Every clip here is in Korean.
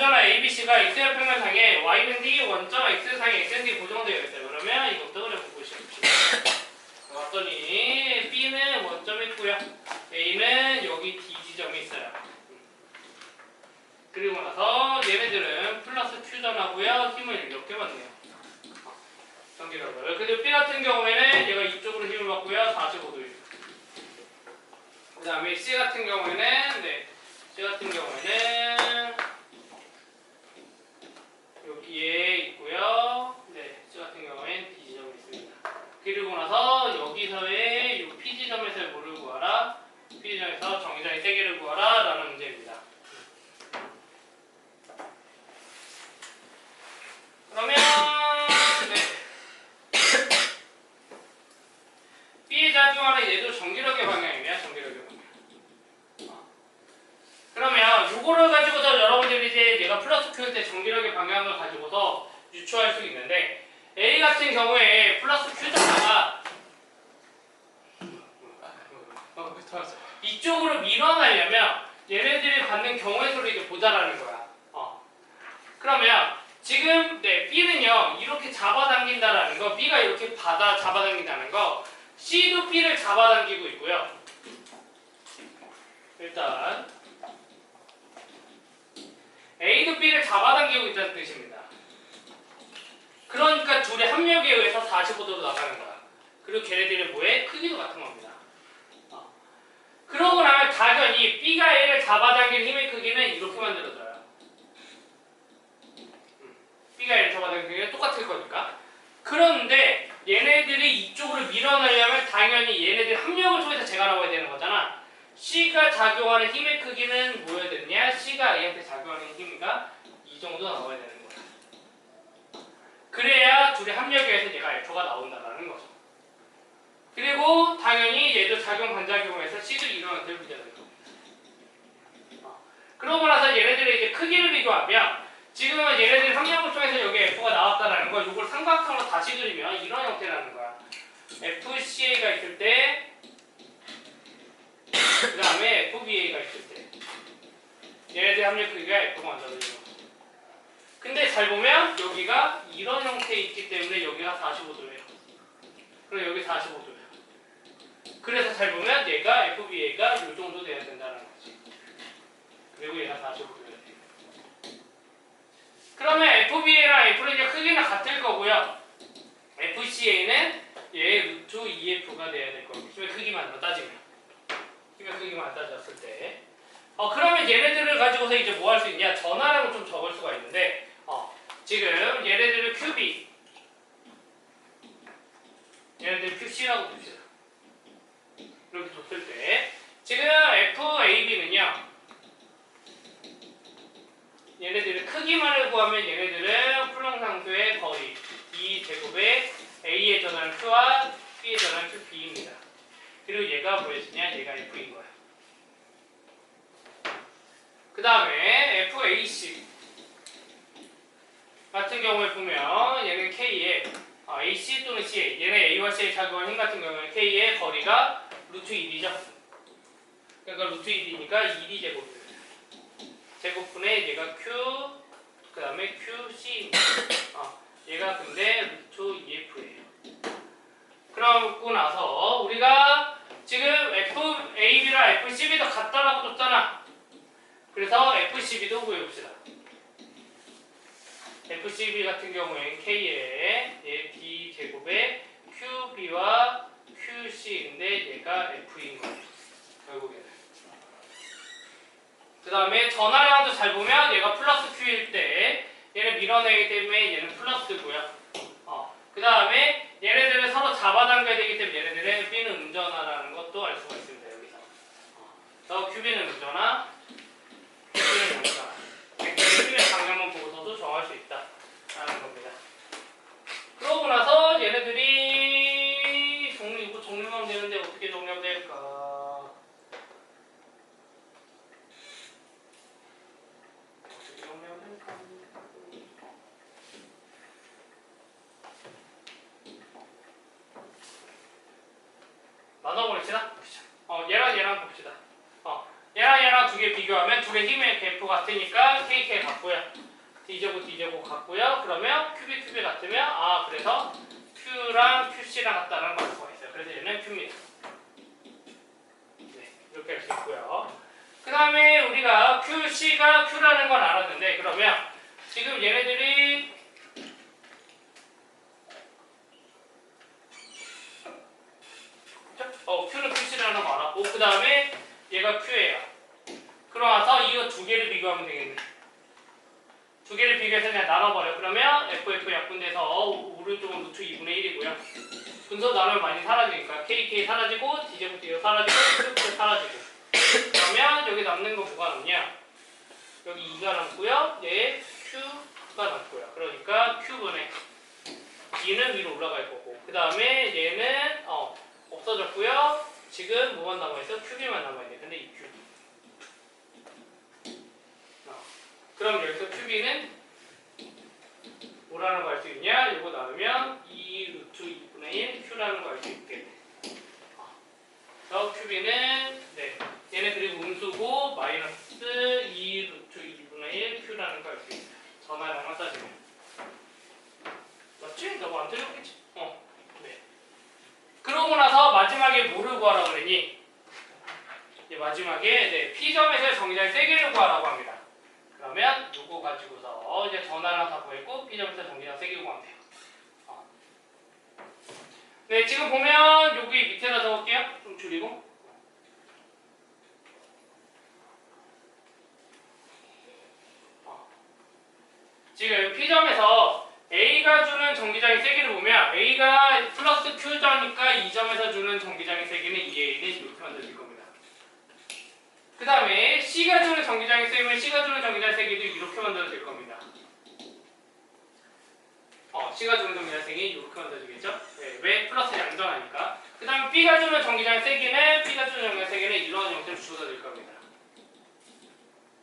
원점화 ABC가 x의 평면상에 y는 d, 원점 x상에 x는 d 고정되어 있어요. 그러면 이것도 그려보고 싶습니다. 봤더니 B는 원점이 있고요. A는 여기 D 지점이 있어요. 그리고 나서 얘네들은 플러스 Q전하고요. 힘을 이렇게 받네요. 전기력을. 근데 B 같은 경우에는 얘가 이쪽으로 힘을 받고요. 45도예요. 그 다음에 C 같은 경우에는 네, C 같은 경우에는 여기에 있고요. 네, C 같은 경우에는 D 지점이 있습니다. 그리고 나서 여기서의 이 P 지점에서의 뭐를 구하라? P 지점에서 정의장의 세개를 구하라 라는 문제입니다. 그러면 네. B에 작용하는 얘도 전기력의 방향이냐 전기력의 방향. 어. 그러면 요거를 가지고서 여러분들이 이제 얘가 플러스 Q일 때 전기력의 방향을 가지고서 유추할 수 있는데 A 같은 경우에 플러스 Q자가 이쪽으로 밀어내려면 얘네들이 받는 경우의 수를 이제 보자라는 거야. 어. 그러면 지금 네, B는요 이렇게 잡아당긴다라는 거, B가 이렇게 받아 잡아당긴다는 거, C도 B를 잡아당기고 있고요. 일단 A도 B를 잡아당기고 있다는 뜻입니다. 그러니까 둘의 합력에 의해서 45도로 나가는 거야. 그리고 걔네들의 뭐에 크기도 같은 겁니다. 어. 그러고 나면 당연히 B가 A를 잡아당길 힘의 크기는 이렇게 만들어져요. 음. B가 A를 잡아당길 크기는 똑같을 거니까. 그런데 얘네들이 이쪽으로 밀어내려면 당연히 얘네들 합력을 통해서 제가 나와야 되는 거잖아. C가 작용하는 힘의 크기는 뭐여야 되느냐? C가 A한테 작용하는 힘이가 이 정도 나와야 되는 거야. 그래야 둘의 합력에 의해서 얘가 F가 나온다라는 거죠. 그리고 당연히 얘도 작용 반작용에서 C도 이런 형태를 비교하는 겁니다. 어. 그러고 나서 얘네들의 이제 크기를 비교하면 지금은 얘네들 합력을 통해서 여기 F가 나왔다라는 거 이걸 삼각형으로 다시 그리면 이런 형태라는 거야. FCA가 있을 때 2A가 있을 때 얘네들 합력 크기가 F가 먼저거든요. 근데 잘 보면 여기가 이런 형태에 있기 때문에 여기가 45도예요. 그럼 여기 45도예요. 그래서 잘 보면 얘가 FBA가 이 정도 돼야 된다는 거지. 그리고 얘가 45도예요. 그러면 FBA랑 F는 크기는 같을 거고요. FCA는 얘의 루트 EF가 돼야 될 거고. 크기만 따지면. 힘의 크기만 따졌을 때. 어, 그러면 얘네들을 가지고서 이제 뭐 할 수 있냐? 전화량을 좀 적을 수가 있는데 어, 지금 얘네들을 QB 얘네들 QC라고 봅시다. 이렇게 줬을 때. 지금 FAB는요. 얘네들의 크기만을 구하면 얘네들은 풀렁상수의 거리. 2제곱에 A의 전환 Q와 B의 전환 QB입니다. 그리고 얘가 뭐였냐? 얘가 F인 거야. 그 다음에 FAC 같은 경우에 보면 얘는 K의 어, AC 또는 CA 얘네 A와 C에 작용하는 힘 같은 경우는 K의 거리가 루트 1이죠. 그러니까 루트 1이니까 2D 제곱입니다. 제곱분의 얘가 Q 그 다음에 QC입니다. 어, 얘가 근데 루트 EF예요. 그러고 나서 우리가 지금 FAB랑 FCB도 같다라고 줬잖아. 그래서 FCB도 구해봅시다. FCB 같은 경우엔 K에 얘 D 제곱에 QB와 QC인데 얘가 F인 거예요. 결국에는. 그 다음에 전화량도 잘 보면 얘가 플러스 Q일 때 얘를 밀어내기 때문에 얘는 플러스고요. 어. 그 다음에 얘네들을 서로 잡아당겨야 되기 때문에 얘네들의 B는 음전화라는 것도 알 수가 있습니다. 여기서. 어. 그래서 QB는 음전화, Q는 양전화. 벡터의 힘의 방향만 보고서도 정할 수 있다 라는 겁니다. 그러고 나서 얘네들이 정리, 정리하면 되는데 어떻게 정리하면 될까? 어떻게 정리하면 될까? 나눠버립시다. 어, 얘랑 봅시다. 어, 얘랑 얘랑 두 개 비교하면 두 개 힘의 F 같으니까 KK 같고요. D제곱 D제곱 같고요. 그러면 큐비 큐비 같으면 아 그래서 Q랑 QC랑 같다는 걸알 수가 있어요. 그래서 얘는 Q입니다. 네, 이렇게 할 수 있고요. 그 다음에 우리가 QC가 Q라는 건 알았는데 그러면 지금 얘네들이 어, Q는 QC라는 거 알았고 그 다음에 얘가 Q예요. 그러면서 이거 두 개를 비교하면 되겠네. 두 개를 비교해서 그냥 나눠버려. 그러면 FF 약분돼서 오른쪽은 루트 2분의 1이고요. 분수 나누면 많이 사라지니까 KK D제곱 사라지고 Qq 사라지고 그러면 여기 남는 거 뭐가 남냐? 여기 2가 남고요. 얘 Q가 남고요. 그러니까 Q분의 2는 위로 올라갈 거고 그 다음에 얘는 어, 없어졌고요. 지금 뭐만 남아있어? 큐비만 남아있네. 근데 이 큐비. 어. 그럼 여기서 큐비는 뭐라는 거 알 수 있냐? 이거 나누면 2 루트 2분의 1 큐라는 거 알 수. 어. 그래서 큐비는 네. 얘네 그리고 음수고 마이너스 2 루트 2분의 1 큐라는 수 있어요. 전화량만 따지면. 맞지? 너무 안 틀렸겠지? 어. 네. 그러고 나서 마지막에 뭐를 구하라고 그랬니? 이제 마지막에 네, P점에서의 정의자의 세기를 구하라고 합니다. 그러면 요거 가지고서 이제 전화랑 다 구했고 P점에서 정의자 세기 구하면 돼요. 어. 네, 지금 보면 여기 밑에다 적을게요. 좀 줄이고. 어. 지금 P점에서 A가 주는 전기장의 세기를 보면 A가 플러스 Q점이니까 이 점에서 주는 전기장의 세기는 2A는 이렇게 만들어질 겁니다. 그 다음에 C가 주는 전기장의 세기면 C가 주는 전기장의 세기도 이렇게 만들어질 겁니다. 어, C가 주는 전기장의 세기 이렇게 만들어지겠죠? 네, 왜 플러스 양전하니까. 그 다음에 B가 주는 전기장의 세기는 B가 주는 전기장의 세기는 이런 형태로 주어질 겁니다.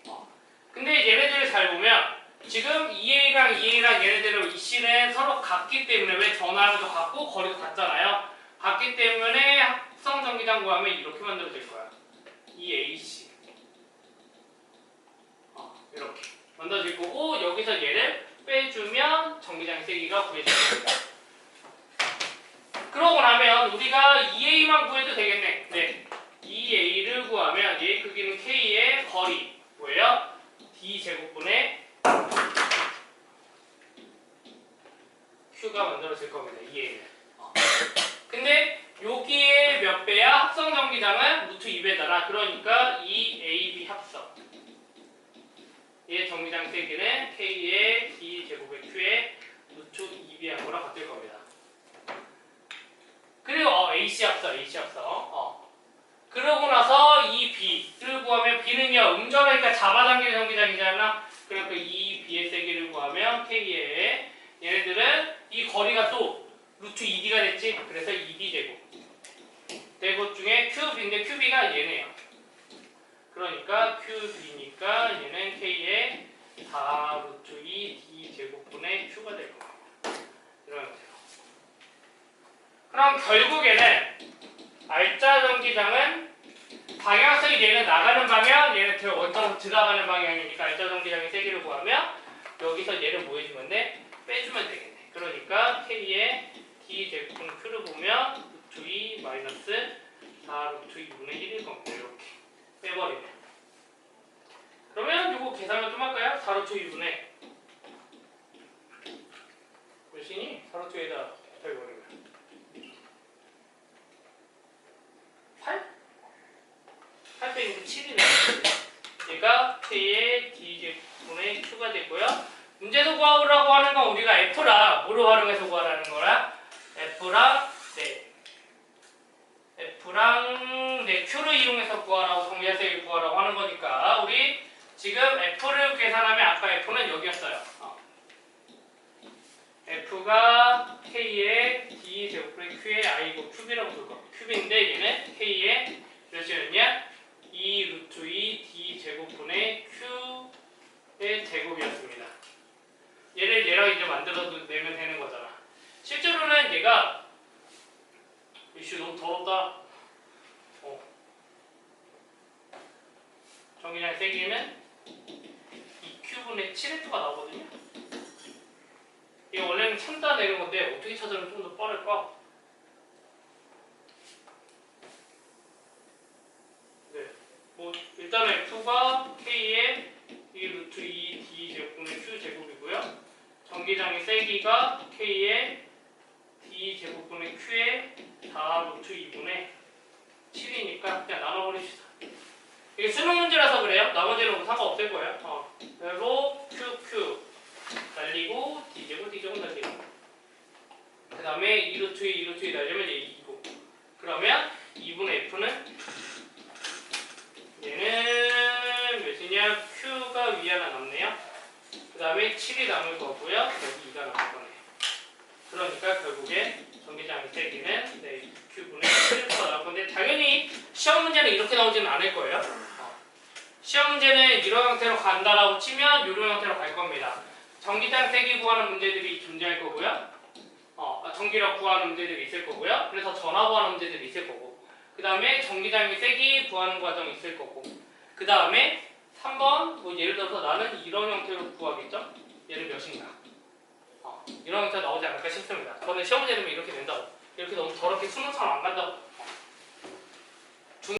어. 근데 얘네들을 잘 보면 지금 EA랑 EA랑 얘네들은 이 C는 서로 같기 때문에 왜 전화도 같고 거리도 같잖아요. 같기 때문에 합성 전기장 구하면 이렇게 만들어질 거야. EAC. 어, 이렇게 만들어질 거고 여기서 얘를 빼주면 전기장 세기가 구해질 겁니다. 그러고 나면 우리가 EA만 구해도 되겠네. 네. EA를 구하면 얘 크기는 K의 거리 뭐예요? D 제곱분의 Q가 만들어질 겁니다. 이해는. 어. 근데 여기에 몇 배야? 합성 전기장은 루트 2배잖아. 그러니까 2AB 합성. 얘 전기장 세기는 K의 D 제곱의 Q의 루트 2B한 거랑 같을 겁니다. 그리고 어, AC 합성, AC 합성. 어. 그러고 나서 이 B를 구하면 B는요 음전하니까 잡아당기는 전기장이잖아. 그러니까 이 B의 세기를 구하면 K의 얘네들은 이 거리가 또 루트 2D가 됐지? 그래서 2D 제곱. 대것 중에 QB인데 QB가 얘네요. 그러니까 QB니까 얘는 K의 4 루트 2 D 제곱분의 Q가 될 겁니다. 이런 형태로. 그럼 결국에는 알짜 전기장은 방향성이 얘는 나가는 방향, 얘는 들- 원점 들어가는 방향이니까 알짜 전기장의 세기를 구하면 여기서 얘를 뭐 해주면 돼? 빼주면 되겠네. 그러니까 K의 D 제곱분 Q를 보면 루트 2 마이너스 4 루트 2분의 1일 겁니다. 이렇게 빼버리면. 그러면 이거 계산을 좀 할까요? 4 루트 2분의 몇이니? 4 루트에다 곱해버리면 8? 8 빼기 7이네. 얘가 K의 D 되고요. 문제도 구하라고 하는 건 우리가 F랑 뭐로 활용해서 구하라는 거라? F랑 네. F랑 네 Q를 이용해서 구하라고 정리해서 구하라고 하는 거니까 우리 지금 F를 계산하면 아까 F는 여기였어요. 어. F가 K의 D 제곱분의 Q의 I고 큐비라고 볼 거. 큐비인데 얘는 K의 몇이었냐? 2 루트 2 D 제곱분의 Q의 제곱이었습니다. 얘를 얘랑 이제 만들어 내면 되는 거잖아. 실제로는 얘가 이슈 너무 더럽다. 어. 정기장 세기는 2분의 7F가 나오거든요. 이거 원래는 참다 내는 건데 어떻게 찾으면 좀 더 빠를까? 전기장의 세기가 K의 D 제곱분의 Q의 다 루트 2분의 7이니까 그냥 나눠버립시다. 이게 수능 문제라서 그래요. 나머지는 뭐 상관없을 거예요. 어. 로 Q Q 날리고 D 제곱 D 제곱 날리고. 그 다음에 2루트 2 2루트 2 날리면 얘 2고. 그러면 2분의 F는 얘는 몇이냐? Q가 위 하나 남네요. 그 다음에 7이 남을 거고요. 여기 2가 남을 거네요. 그러니까 결국에 전기장의 세기는 네, Q분의 7가 나올 건데 당연히 시험 문제는 이렇게 나오지는 않을 거예요. 어. 시험 문제는 이런 형태로 간다라고 치면 이런 형태로 갈 겁니다. 전기장 세기 구하는 문제들이 존재할 거고요. 어, 아, 전기력 구하는 문제들이 있을 거고요. 그래서 전화 구하는 문제들이 있을 거고. 그 다음에 전기장의 세기 구하는 과정이 있을 거고. 그 다음에 3번 뭐 예를 들어서 나는 이런 형태로 구하겠죠? 얘를 몇인가? 어, 이런 형태 나오지 않을까 싶습니다. 저는 시험 되면 이렇게 된다고. 이렇게 너무 더럽게 수능처럼 안 간다고